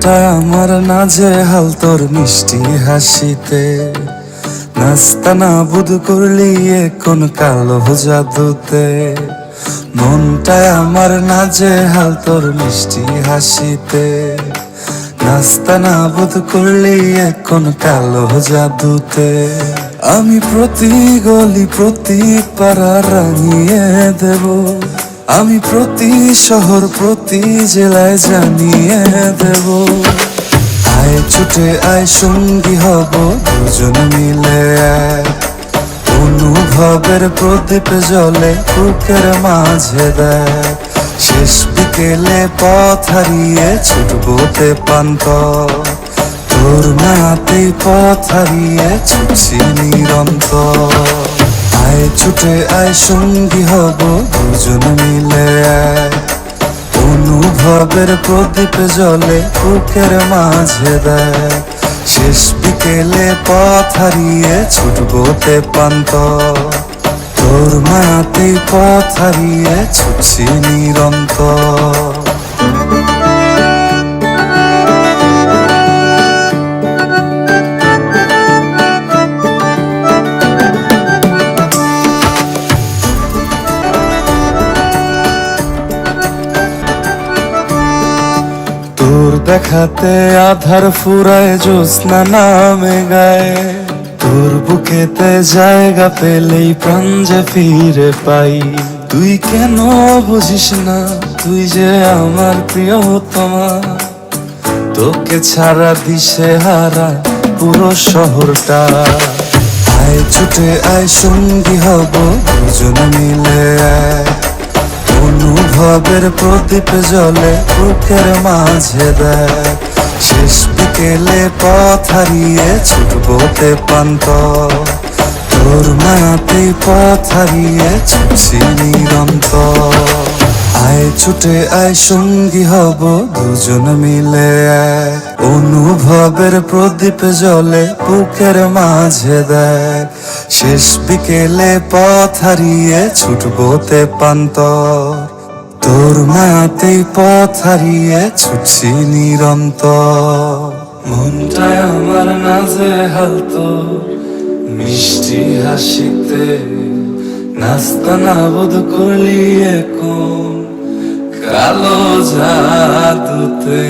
মনটা আমার নাজে হাল তোর মিষ্টি হাসিতে। নাস্তা না বুধ করলি কোন কালো জাদুতে। মনটা আমার নাজে হাল তোর মিষ্টি হাসিতে। নাস্তা না বোধ করলি কোন কালো জাদুতে। আমি প্রতি গলি প্রতি পাড়া রাঙিয়ে দেব। আমি প্রতি শহর, প্রতি জেলায় জানিয়ে দেব। আয়, ছুটে আয়, সঙ্গী হব, দুজন মিলে। অনুভবের প্রদীপ জলে বুকের মাঝে দেয় শেষ বিকেলে পথ হারিয়ে ছুটবো তে পান্ত তোর মায়াতে পথ হারিয়ে ছুটছি নিরন্তর। ছুটে আয় সঙ্গী হব, দুজন মিলে অনুভবের প্রদীপ জলে বুকের মাঝে দেয় শেষ বিকেলে পথ হারিয়ে ছুটবো তে পান্ত তোর মাতে পথ হারিয়ে ছুটছি নিরন্তর দেখাতে আধার ফুরায় জ্যোৎস্না নামে গায়ে। তোর বুকেতে জায়গা পেলেই প্রাণ যে ফিরে পাই। তুই কেন বুঝিস না, তুই যে আমার প্রিয়তমা। তোকে ছাড়া দিশে হারা পুরো শহরটা। আয় ছুটে আয় সঙ্গী হব, দুজন মিলে এক অনুভবের প্রদীপ জলে বুকের মাঝে দেয় শেষ বিকেলে পথ হারিয়ে ছুটবো তে পান্ত তোর মায়াতে পথ হারিয়ে ছুটছি নিরন্তর। আয় ছুটে আয় সঙ্গী হব দুজন মিলে। অনুভবের প্রদীপ জলে বুকের মাঝে দেয় শেষ বিকেলে পথ হারিয়ে ছুটবো তে পান্তর তোর মাতেই পথ হারিয়ে ছুটছি নিরন্তর। মনটায় আমার নাজে হালতো, মিষ্টি হাসিতে নাস্তা না বোধ করলি এখন কালো জাদুতে।